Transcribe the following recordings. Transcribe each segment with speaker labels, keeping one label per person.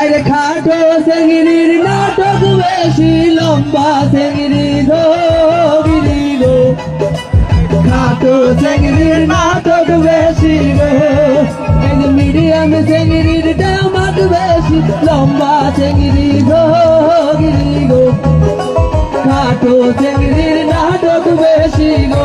Speaker 1: আরে খাটো সেঙ্গিরির নাটক বেশি লম্বা সেঙ্গিরি ধগিরি গো। খাটো সেঙ্গিরির নাটক বেশি গো মিডিয়াম সেঙ্গিরির ডামাক বেশি লম্বা সেঙ্গিরি ধগিরি গো। খাটো সেঙ্গিরির নাটক বেশি গো।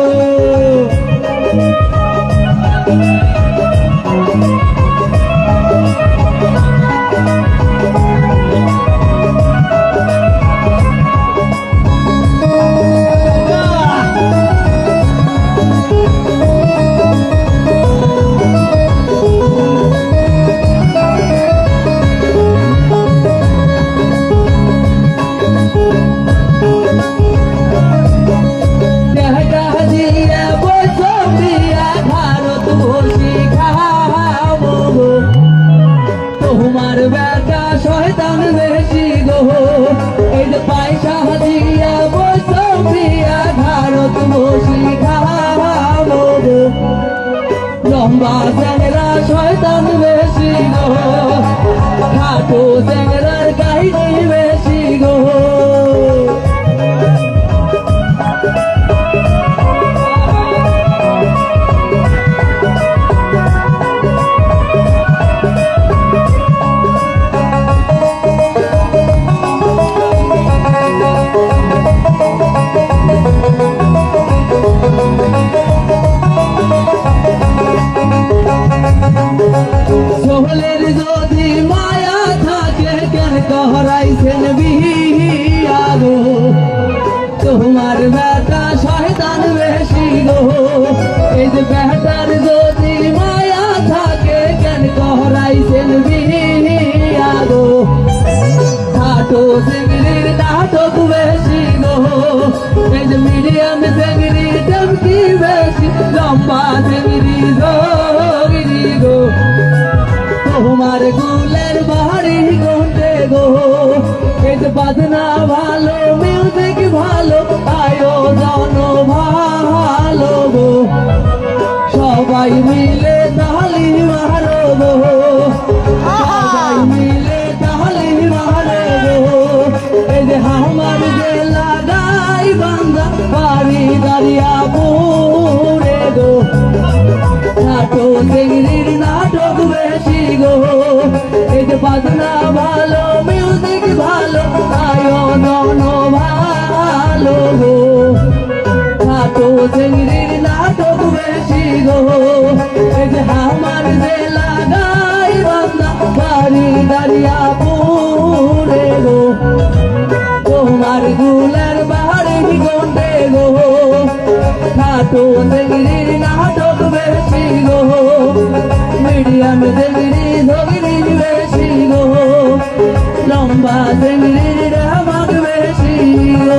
Speaker 1: তোমার বেটা শয়তান বেশি গো। এই যে পয়সা দিয়া বসিয়া ভারত বসি খাব লম্বা চ্যাংরা শয়তান বেশি গো। খাটো চ্যাংরার কাহিনী কেন কহরাইছেন বিহিয়া গো তোমার বেটা শয়তান বেশি গো এই যে বেটার যদি মায়া থাকে কেন কহরাইছেন বিহিয়া গো খাটো সেঙ্গিরির নাটক বেশি গো এই যে মিডিয়াম সেঙ্গিরি টমকি বেশি লম্বা সেঙ্গিরি গিরি বাজনা ভালো মিউজিক ভালো? আয়োজন ভালো সবাই মিলে তালি মারো গো সবাই মিলে তালি মারো গো এই যে আমার যে লাগাই বান্দা বাড়ি দাঁড়িয়া পুরে গো। নাটক নাটক বেশি গো। এই যে বাজনা বাড়ি গন্ডে গো। খাটো দেগিরির নাটক বেশি গো। মিডিয়াম